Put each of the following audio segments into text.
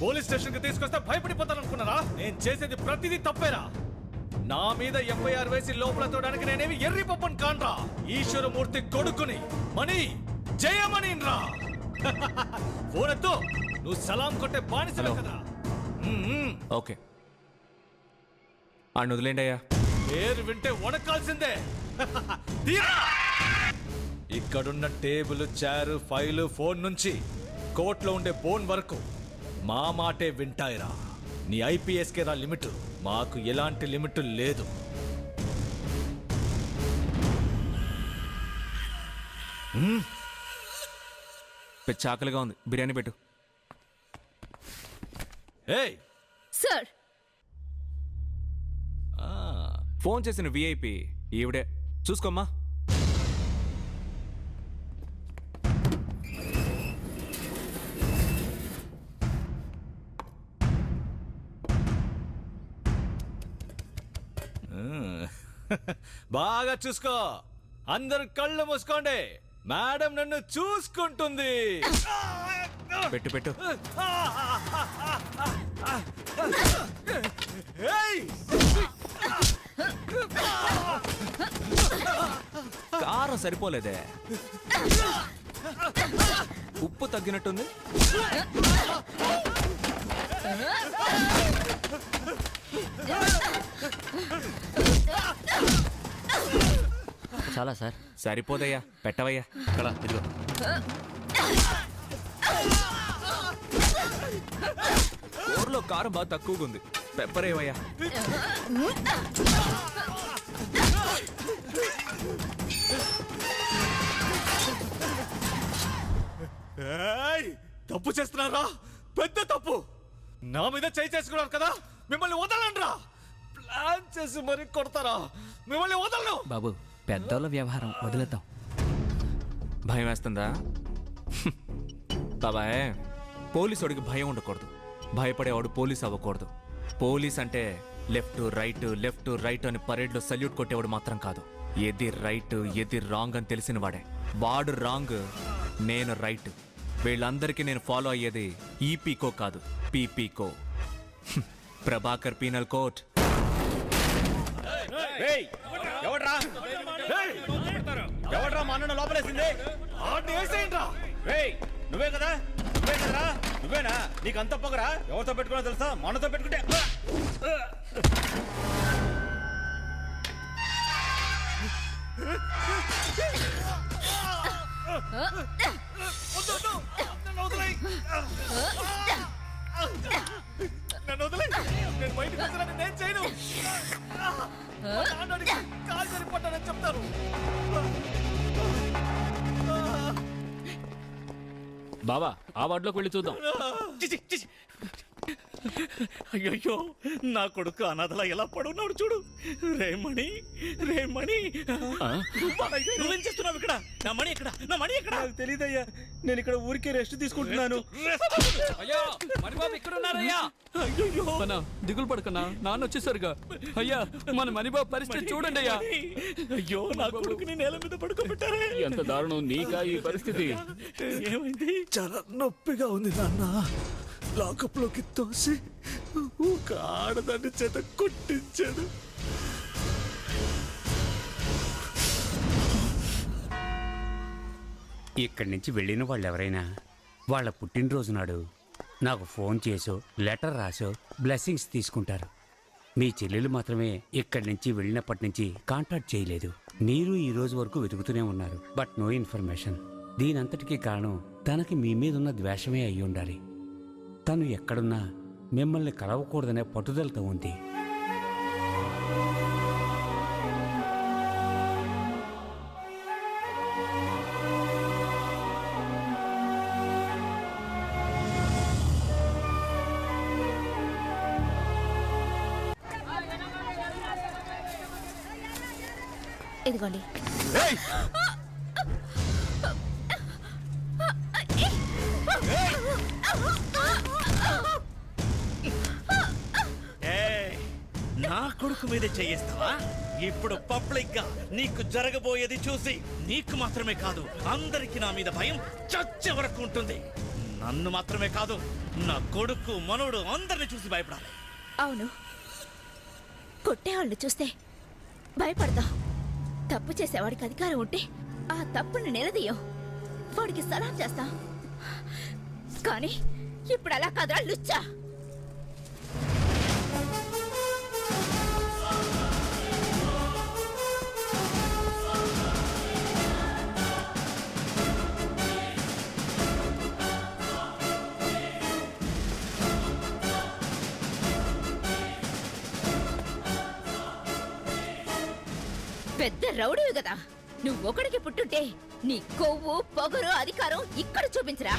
Police స్టేషన్కి తీసుకొస్తే భయపడిపోతారనుకున్నారా నేను చేసేది ప్రతిదీ తప్పేరా? నా మీద ఎఫ్ఐఆర్ వేసి లోపల తోడానికి నేనేమి ఎర్రి పప్పని కాన్రా? ఈశ్వరమూర్తి కొడుకుని. మణి జయమణి రా నువ్వు సలాం కొట్టే బానిసలు. కదా. ఓకే. ఆడిని వదిలేండి అయ్యా. పేరు వింటే వణకాల్సిందే. తీరా! ఇక్కడున్న టేబుల్ చైర్ ఫైలు ఫోన్ నుంచి కోర్టులో ఉండే బోన్ వరకు మా మాటే వింటాయిరా. నీ ఐపీఎస్ కే రా లిమిట్. మాకు ఎలాంటి లిమిట్ లేదు. పెద్ద ఆకలిగా ఉంది. బిర్యానీ పెట్టు. ఏయ్! సార్! ఆ, ఫోన్ చేసిన విఐపి ఈవిడే. చూసుకోమ్మా. బాగా చూసుకో. అందరు కళ్ళు మూసుకోండి. మేడం నన్ను చూసుకుంటుంది. పెట్టు పెట్టు! కారం సరిపోలేదే. ఉప్పు తగ్గినట్టుంది. చాలా సార్. సరిపోదయ్యా పెట్టవయ్యా. ఇక్కడ ఇదిగో. కూరలో కారం బాగా తక్కువగా ఉంది. పెప్పర్ ఏవయ్యా ఏయ్! తప్పు చేస్తున్నారా? పెద్ద తప్పు. నా మీద చేయి చేసుకున్నారు కదా? మిమ్మల్ని వదలండ్రా. ప్లాన్ చేసి మరీ కొడతారా? మిమ్మల్ని వదలను. బాబు పెద్దోళ్ళ వ్యవహారం వదిలేద్దాం. భయం వేస్తుందా. బాబాయ్ పోలీసోడికి భయం ఉండకూడదు. భయపడేవాడు పోలీస్ అవ్వకూడదు. పోలీస్ అంటే లెఫ్ట్ రైట్ లెఫ్ట్ రైట్ అని పరేడ్లో సల్యూట్ కొట్టేవాడు మాత్రం కాదు. ఏది రైట్ ఏది రాంగ్ అని తెలిసిన వాడే వాడు రాంగ్ నేను రైట్. వీళ్ళందరికీ నేను ఫాలో అయ్యేది ఈపీకో కాదు పీపీకో. Prabhakar penal court. లోపలేసింది. నువ్వే కదా? నువ్వే కదరా నువ్వేనా? నీకు అంత పొగరా? ఎవరితో పెట్టుకున్నా తెలుసా? మనతో పెట్టుకుంటే నన్ను నేను బయటకు వచ్చినా నేను చేయను? కాలు సరిపడ్డానని చెప్తారు. బావా ఆ వార్డులోకి వెళ్ళి చూద్దాం. అయ్యయ్యో నా కొడుకు అనాథలా ఎలా పడున్నాడు చూడు. రేమణి రేమణి? నువ్వేం చేస్తున్నావు ఇక్కడ? నా మణి ఎక్కడ? నా మణి ఎక్కడ? నాకు తెలియదయ్యా నేను ఇక్కడ ఊరికే రెస్ట్ తీసుకుంటున్నాను. అయ్యా ఇక్కడ ఉన్నారయ్యా అన్నా దిగులు పడకన్నా నాన్న వచ్చేసరిగా. అయ్యా మన మణిబాబు పరిస్థితి చూడండి అయ్యా. అయ్యో నా కొడుకుని నేల మీద పడుకోబెట్టారే. ఎంత దారుణం నీకా ఈ పరిస్థితి? ఏమైంది? చాలా నొప్పిగా ఉంది నాన్న. లాకప్లోకి తోసి ఒక ఆడదాన్ని చేత కొట్టించాడు. ఇక్కడి నుంచి వెళ్ళిన వాళ్ళు ఎవరైనా వాళ్ళ పుట్టినరోజు నాడు నాకు ఫోన్ చేసో లెటర్ రాసో బ్లెస్సింగ్స్ తీసుకుంటారు. మీ చెల్లెలు మాత్రమే ఇక్కడి నుంచి వెళ్ళినప్పటి నుంచి కాంటాక్ట్ చేయలేదు. మీరు ఈ రోజు వరకు వెతుకుతూనే ఉన్నారు. But no information. దీనంతటికీ కారణం తనకి మీ మీద ఉన్న ద్వేషమే అయి ఉండాలి తను ఎక్కడున్నా మిమ్మల్ని కలవకూడదనే పట్టుదలతో ఉంది. ఇదిగోండి. నాకు మీద చేయిస్తావా? ఇప్పుడు పబ్లిక్గా నీకు జరగబోయేది చూసి నీకు మాత్రమే కాదు అందరికి నా మీద భయం చచ్చే వరకు ఉంటుంది. నన్ను మాత్రమే కాదు నా కొడుకు మనోడు అందరిని చూసి భయపడాలి. అవును. కొట్టేవాళ్ళు చూస్తే భయపడతాం తప్పు చేసేవాడికి అధికారం ఉంటే ఆ తప్పును నిలదీయం వాడికి సలాం చేస్తాం కానీ ఇప్పుడు అలా కదరా లుచ్చా. పెద్ద రౌడీవి కదా. నువ్వు ఒకడికి పుట్టుంటే నీ కొవ్వు పొగరు అధికారం ఇక్కడ చూపించరా.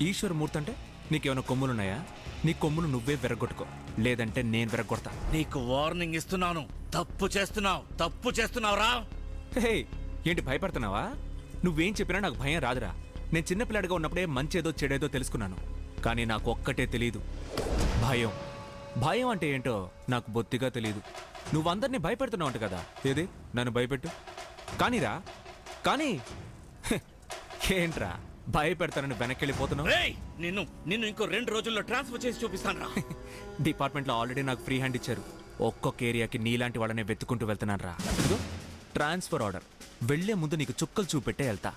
ఈశ్వర్ మూర్తి అంటే నీకేమైనా కొమ్ములున్నాయా? నీ కొమ్ములు నువ్వే విరగొట్టుకో. లేదంటే నేను విరగొడతా. నీకు వార్నింగ్ ఇస్తున్నాను. తప్పు చేస్తున్నావు. తప్పు చేస్తున్నావురా. హే ఏంటి భయపడుతున్నావా? నువ్వేం చెప్పినా నాకు భయం రాదురా. నేను చిన్నపిల్లాడిగా ఉన్నప్పుడే మంచేదో చెడేదో తెలుసుకున్నాను. కానీ నాకు ఒక్కటే తెలియదు భయం. భయం అంటే ఏంటో నాకు బొత్తిగా తెలియదు నువ్వందరినీ భయపెడుతున్నావు అంట కదా. ఏది? నన్ను భయపెట్టు. కానీరా. కానీ ఏంట్రా? భయపెడతానని వెనక్కి వెళ్ళిపోతున్నావు రేయ్ నిన్ను నిన్ను ఇంకో రెండు రోజుల్లో ట్రాన్స్ఫర్ చేసి చూపిస్తాను రా డిపార్ట్మెంట్లో ఆల్రెడీ నాకు ఫ్రీ హ్యాండ్ ఇచ్చారు. ఒక్కొక్క ఏరియాకి నీలాంటి వాళ్ళనే వెతుకుంటూ వెళ్తున్నాను రా ట్రాన్స్ఫర్ ఆర్డర్. వెళ్ళే ముందు నీకు చుక్కలు చూపెట్టే వెళ్తా.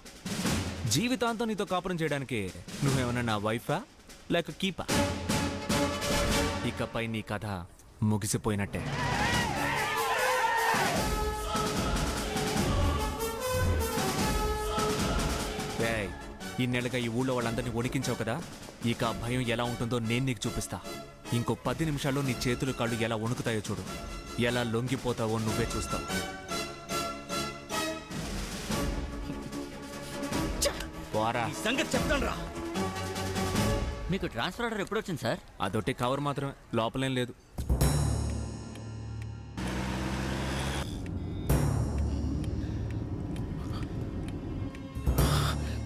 జీవితాంతం నీతో కాపురం చేయడానికి నువ్వేమన్నా నా వైఫా? లేక కీపా. ఇకపై నీ కథ ముగిసిపోయినట్టే. ఇన్నేళ్ళగా ఈ ఊళ్ళో వాళ్ళందరినీ వణికించావు కదా? ఇక ఆ భయం ఎలా ఉంటుందో నేను నీకు చూపిస్తా. ఇంకో పది నిమిషాల్లో నీ చేతులు కాళ్ళు ఎలా వణుకుతాయో చూడు. ఎలా లొంగిపోతావో నువ్వే చూస్తావు. సంగతి చెప్తాను రా మీకు ట్రాన్స్ఫర్ ఆర్డర్ ఎప్పుడు వచ్చింది సార్ అదొట్టి కవర్ మాత్రమే. లోపలేం లేదు.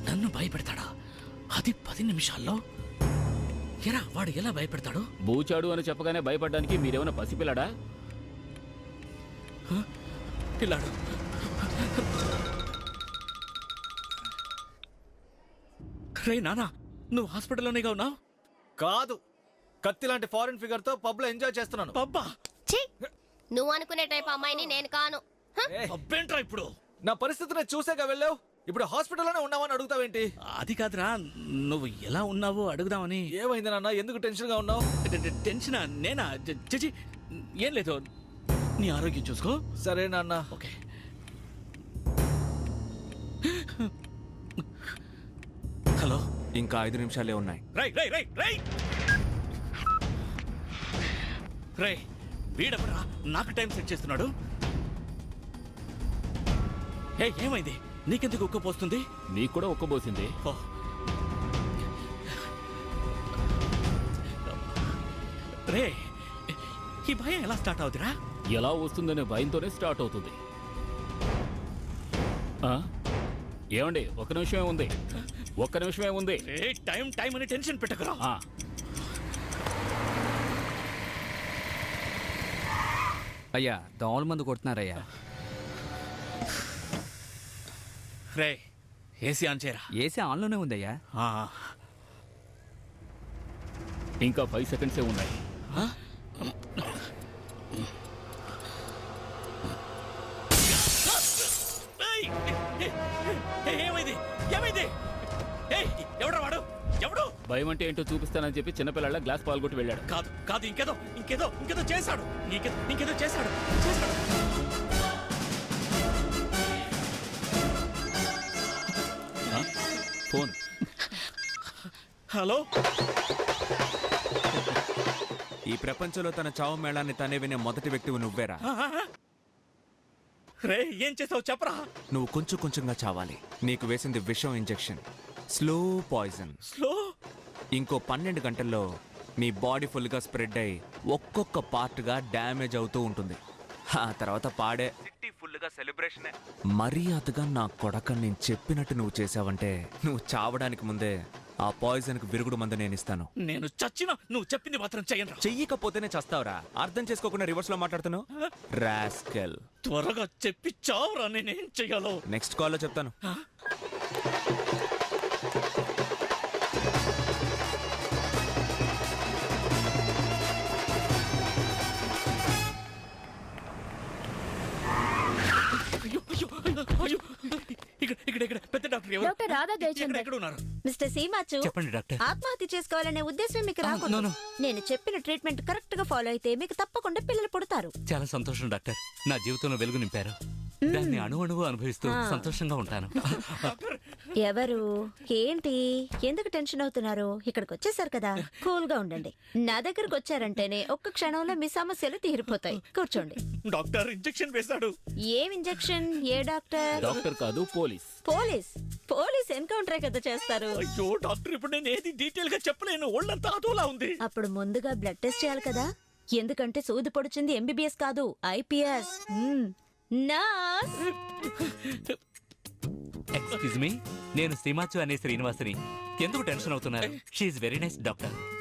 నన్ను భయపెడతాడా? అది పది నిమిషాల్లో? ఎరా వాడు ఎలా భయపెడతాడు? బూచాడు అని చెప్పగానే భయపడడానికి మీరేమైనా పసిపిల్లడా? పిల్లాడు. రే నానా నువ్వు హాస్పిటల్లోనేగా ఉన్నావు కాదు. కత్తి లాంటి ఫారెన్ ఫిగర్తో పబ్లో ఎంజాయ్ చేస్తున్నాను. పబ్బా. ఛీ! నువ్వు అనుకునే టైప్ అమ్మాయిని నేను కాను. హ? పబ్బేంట్రా ఇప్పుడు? నా పరిస్థితిని చూసాక వెళ్ళావు? ఇప్పుడు హాస్పిటల్లోనే ఉన్నావని అడుగుతావేంటి? అది కాదురా. నువ్వు ఎలా ఉన్నావో అడుగుదామని. ఏమైంది నాన్న? ఎందుకు టెన్షన్గా ఉన్నావు? టె- టె- టెన్షనా నేనా? చ- చచి ఏం లేదు. నీ ఆరోగ్యం చూసుకో. సరే నాన్న. ఓకే. హలో. ఇంకా ఐదు నిమిషాలే ఉన్నాయి. రై రై రై రై! రై వీడెవరా నాకు టైం సెట్ చేస్తున్నాడు. ఏ ఏమైంది? నీకెందుకు ఉక్క పోస్తుంది? నీకు కూడా ఒక్కబోసింది ఓ. రే ఈ భయం ఎలా స్టార్ట్ అవుతురా? ఎలా వస్తుందనే భయంతోనే స్టార్ట్ అవుతుంది. ఆ? ఏమండి ఒక నిమిషమే ఉంది ఒక్క నిమిషమే ఉంది. ఏ టైం టైం అని టెన్షన్ పెట్టకురా. ఆ, అయ్యా దోమల మందు కొడుతున్నారయ్యా. రే ఏసీ ఆన్ చేయరా? ఏసీ ఆన్లోనే ఉందయ్యా. ఆ. ఇంకా ఫైవ్ సెకండ్సే ఉన్నాయి. భయం అంటే ఏంటో చూపిస్తానని చెప్పి చిన్నపిల్లల గ్లాస్ పాల్గొట్టి వెళ్ళాడు. కాదు కాదు ఇంకేదో ఇంకేదో ఇంకేదో చేశాడు. ఇంకేదో ఇంకేదో చేశాడు? ఫోన్. హలో? ఈ ప్రపంచంలో తన చావు మేళాన్ని తనే వినే మొదటి వ్యక్తివి నువ్వేరా? రే ఏం చేసావు చెప్పరా? నువ్వు కొంచెం కొంచెంగా చావాలి. నీకు వేసింది విషం ఇంజెక్షన్. Slow poison. స్లో ఇంకో పన్నెండు గంటల్లో నీ బాడీ ఫుల్గా స్ప్రెడ్ అయి ఒక్కొక్క పార్ట్గా డ్యామేజ్ అవుతూ ఉంటుంది. ఆ తర్వాత పాడే సిటీ ఫుల్గా సెలబ్రేషన్. మర్యాదగా నా కొడక నేను చెప్పినట్టు నువ్వు చేసావంటే నువ్వు చావడానికి ముందే ఆ పాయిజన్కి విరుగుడు మందు నేను ఇస్తాను. నేను చచ్చినా నువ్వు చెప్పింది మాత్రం చెయ్యను చెయ్యకపోతేనే చస్తావురా. అర్థం చేసుకోకుండా రివర్స్లో మాట్లాడుతున్నావు రాస్కెల్. త్వరగా చెప్పి చావురా నేనేం చెయ్యాలో. నెక్స్ట్ కాల్లో చెప్తాను. ఇక్కడ ఇక్కడ ఇక్కడ పెద్ద డాక్టర్ ఎవరు? డాక్టర్ రాధా ఎక్కడ జయచంద్ర. ఎక్కడ ఉన్నారు? మిస్టర్ సీమాచు చెప్పండి డాక్టర్. ఆత్మహత్య చేసుకోవాలనే ఉద్దేశం మీకు రాకూడదు. నేను. చెప్పిన ట్రీట్మెంట్ కరెక్ట్గా ఫాలో అయితే మీకు తప్పకుండా పిల్లలు పుడతారు. చాలా సంతోషం డాక్టర్. నా జీవితంలో వెలుగు నింపారు. దాన్ని అణు అణువు అనుభవిస్తూ. సంతోషంగా ఉంటాను. ఎవరు? ఏంటి? ఎందుకు టెన్షన్ అవుతున్నారు? ఇక్కడికి వచ్చేసారు కదా. కూల్గా ఉండండి. నా దగ్గరకు వచ్చారంటేనే ఒక్క క్షణంలో మీ సమస్యలు తీరిపోతాయి. కూర్చోండి. డాక్టర్ ఇంజెక్షన్ వేశాడు. ఏం ఇంజెక్షన్? ఏ డాక్టర్? డాక్టర్ కాదు పోలీస్. పోలీస్? పోలీస్ ఎన్కౌంటరే కదా చేస్తారు. అయ్యో డాక్టర్ ఇప్పుడు నేను ఏది డీటెయిల్గా చెప్పలేను. ఒళ్ళంతా అదోలా ఉంది. అప్పుడు ముందుగా బ్లడ్ టెస్ట్ చేయాలి కదా. ఎందుకంటే సూది పొడిచింది ఎంబీబీఎస్ కాదు ఐపీఎస్ నర్స్ ఎక్స్క్యూజ్ మీ నేను శ్రీమాచు అనే శ్రీనివాసుని. ఎందుకు టెన్షన్ అవుతున్నారు? షీఈ్ వెరీ నైస్ డాక్టర్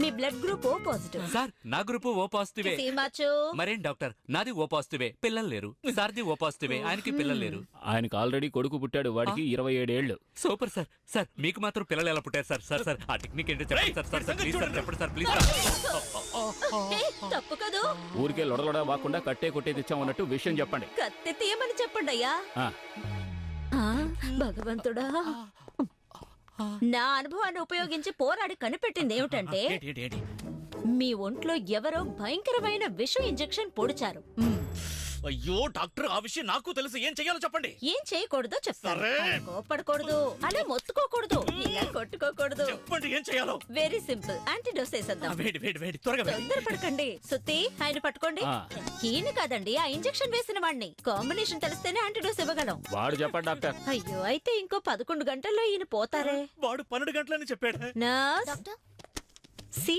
మీ blood group O positive sir నా గ్రూపు ఓ పాజిటివే సీమాచు మరేం డాక్టర్? నాది ఓ పాజిటివే పిల్లలు లేరు. సార్ది ఓ పాజిటివే ఆయనకి పిల్లలు లేరు. ఆయనకు ఆల్రెడీ కొడుకు పుట్టాడు. వాడికి ఇరవై ఏడేళ్ళు సూపర్ సార్. సార్ మీకు మాత్రం పిల్లలు ఎలా పుట్టారు సార్? సార్ సార్ ఆ టెక్నిక్ ఏంటో చెప్పండి sir. Sir sir please sir చెప్పండి సార్ ప్లీజ్ ఏ, తప్పు కదూ? ఊరికే లొడలొడ వాకుండా కట్టే కొట్టే తెచ్చామన్నట్టు విషయం చెప్పండి. కత్తి తీయమని చెప్పండి అయ్యా భగవంతుడా. నా అనుభవాన్ని ఉపయోగించి పోరాడి కనిపెట్టింది ఏమిటంటే మీ ఒంట్లో ఎవరో భయంకరమైన విష ఇంజెక్షన్ పొడిచారు. అయ్యో డాక్టర్ ఆ విషయం నాకు తెలుసు. ఏం చెయ్యాలో చెప్పండి. ఏం చేయకూడదో చెప్తారు సరే. అలా కోపడకూడదు అలా మొత్తుకోకూడదు ఇలా కొట్టుకోకూడదు. చెప్పండి ఏం చేయాలో వెరీ సింపుల్ యాంటీడోస్ వేసేద్దాం వేడి వేడి వేడి. త్వరగా వేడి. తొందరపడకండి. సుత్తి ఆయన పట్టుకోండి. ఆ. ఈయన కాదండి ఆ ఇంజెక్షన్ వేసిన వాడిని కాంబినేషన్ తెలిస్తేనే యాంటీడోస్ ఇవ్వగలం. వాడు చెప్పండి డాక్టర్. అయ్యో అయితే ఇంకో పదకొండు గంటల్లో ఈయన పోతారే. వాడు పన్నెండు గంటలని చెప్పాడు. Nurse doctor? సి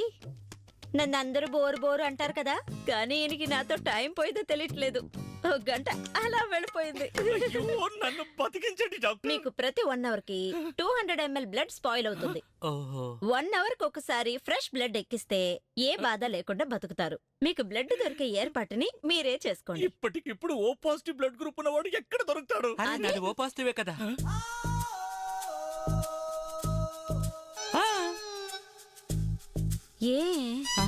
నన్ను అందరూ బోరు బోరు అంటారు కదా? కానీ ఈయనకి నాతో టైం పోయిందో తెలియట్లేదు. ఒక గంట అలా వెళ్ళిపోయింది. అయ్యో నన్ను బతికించండి డాక్టర్. మీకు ప్రతి one అవర్కి two hundred ML blood spoil అవుతుంది. ఓహో. వన్ అవర్కి ఒకసారి ఫ్రెష్ బ్లడ్ ఎక్కిస్తే ఏ బాధ లేకుండా బతుకుతారు. మీకు బ్లడ్ దొరికే ఏర్పాటుని మీరే చేసుకోండి. ఇప్పటికిప్పుడు ఓ పాజిటివ్ బ్లడ్ గ్రూప్ ఉన్నవాడు ఎక్కడ దొరుకుతాడు? అరే నాది ఓ పాజిటివే కదా. ఆ, ఏ ఆ,